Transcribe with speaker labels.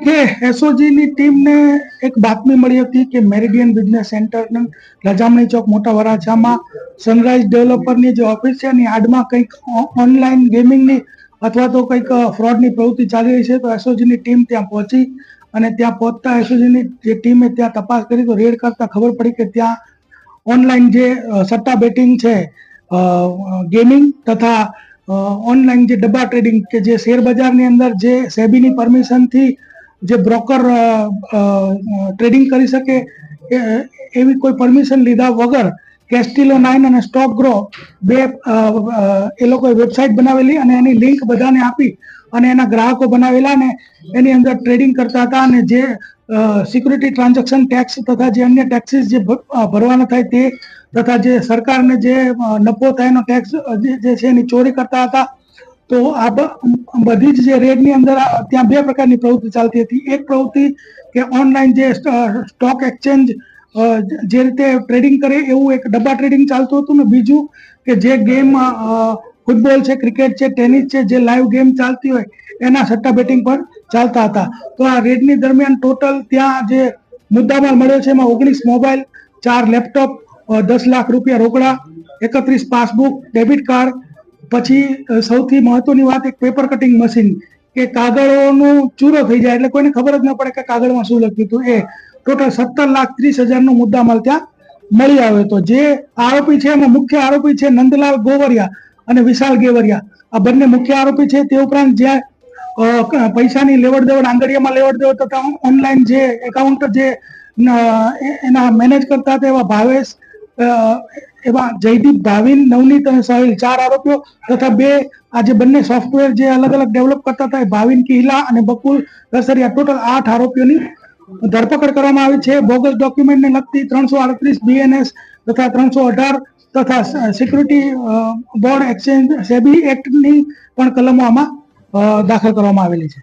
Speaker 1: તારીખે એસઓજીની ટીમને એક બાતમી મળી હતી કે મેરિડિયન બિઝનેસ સેન્ટરની લજામણી ચોક મોટા વરાછામાં સનરાઈઝ ડેવલપરની જે ઓફિસ છે એની આડમાં કંઈક ઓનલાઈન ગેમિંગની અથવા તો કંઈક ફ્રોડની પ્રવૃત્તિ ચાલી રહી છે, તો એસઓજીની ટીમ ત્યાં પહોંચી અને ત્યાં પહોંચતા એસઓજીની જે ટીમે ત્યાં તપાસ કરી, તો રેડ કરતાં ખબર પડી કે ત્યાં ઓનલાઈન જે સટ્ટા બેટિંગ છે ગેમિંગ તથા ઓનલાઈન જે ડબ્બા ટ્રેડિંગ કે જે શેર બજારની અંદર જે સેબીની પરમિશનથી જે બ્રોકર ટ્રેડિંગ કરી શકે એવી કોઈ પરમિશન લીધા વગર કેસ્ટિલો નાઇન અને સ્ટોક ગ્રો બે એ લોકોએ વેબસાઇટ બનાવેલી અને એની લિંક બધાને આપી અને એના ગ્રાહકો બનાવેલા અને એની અંદર ટ્રેડિંગ કરતા હતા અને જે સિક્યુરિટી ટ્રાન્ઝેક્શન ટેક્સ તથા જે અન્ય ટેક્સીસ જે ભરવાના થાય તે તથા જે સરકારને જે નફો થાય એનો ટેક્સ જે છે એની ચોરી કરતા હતા તો આ બધી જ જે રેડની અંદર ત્યાં બે પ્રકારની પ્રવૃત્તિ ચાલતી હતી. એક પ્રવૃત્તિ કે ઓનલાઈન જે સ્ટોક એક્સચેન્જ જે રીતે ટ્રેડિંગ કરે એવું એક ડબ્બા ટ્રેડિંગ ચાલતું હતું ને બીજું કે જે ગેમ ફૂટબોલ છે, ક્રિકેટ છે, ટેનિસ છે, જે લાઈવ ગેમ ચાલતી હોય એના સટ્ટા બેટિંગ પણ ચાલતા હતા. તો આ રેડની દરમિયાન ટોટલ ત્યાં જે મુદ્દામાલ મળ્યો છે એમાં ઓગણીસ મોબાઈલ, ચાર લેપટોપ દસ લાખ રૂપિયા રોકડા, એકત્રીસ પાસબુક, ડેબિટ કાર્ડ પછી સૌથી મહત્વની વાત એક પેપર કટિંગ મશીન કે કાગળોનું ચૂરો થઈ જાય, એટલે કોઈને ખબર જ ન પડે કે કાગળમાં શું લખ્યું હતું. એ ટોટલ સત્તર લાખ ત્રીસ હજારનો મુદ્દામાલ ત્યાં મળી આવ્યો હતો. જે આરોપી છે, એમાં મુખ્ય આરોપી છે નંદલાલ ગોવરિયા અને વિશાલ ગેવરિયા. આ બંને મુખ્ય આરોપી છે, તે ઉપરાંત જ્યાં પૈસાની લેવડ દેવડ આંગળીયામાં લેવડ દેવડ તથા ઓનલાઈન જે એકાઉન્ટ જે એના મેનેજ કરતા હતા એવા ભાવેશ એવા જયદીપ ભાવિન નવનીત અને સાહિલ ચાર આરોપીઓ તથા બે આ જે બંને સોફ્ટવેર જે અલગ અલગ ડેવલપ કરતા હતા એ ભાવિન કિહિલા અને બકુલ રસરિયા. ટોટલ આઠ આરોપીઓની ધરપકડ કરવામાં આવી છે. બોગસ ડોક્યુમેન્ટને લગતી ત્રણસો આડત્રીસ બીએનએસ તથા ત્રણસો અઢાર તથા સિક્યુરિટી બોર્ડ એક્સચેન્જ સેબી એક્ટની પણ કલમો આમાં દાખલ કરવામાં આવેલી છે.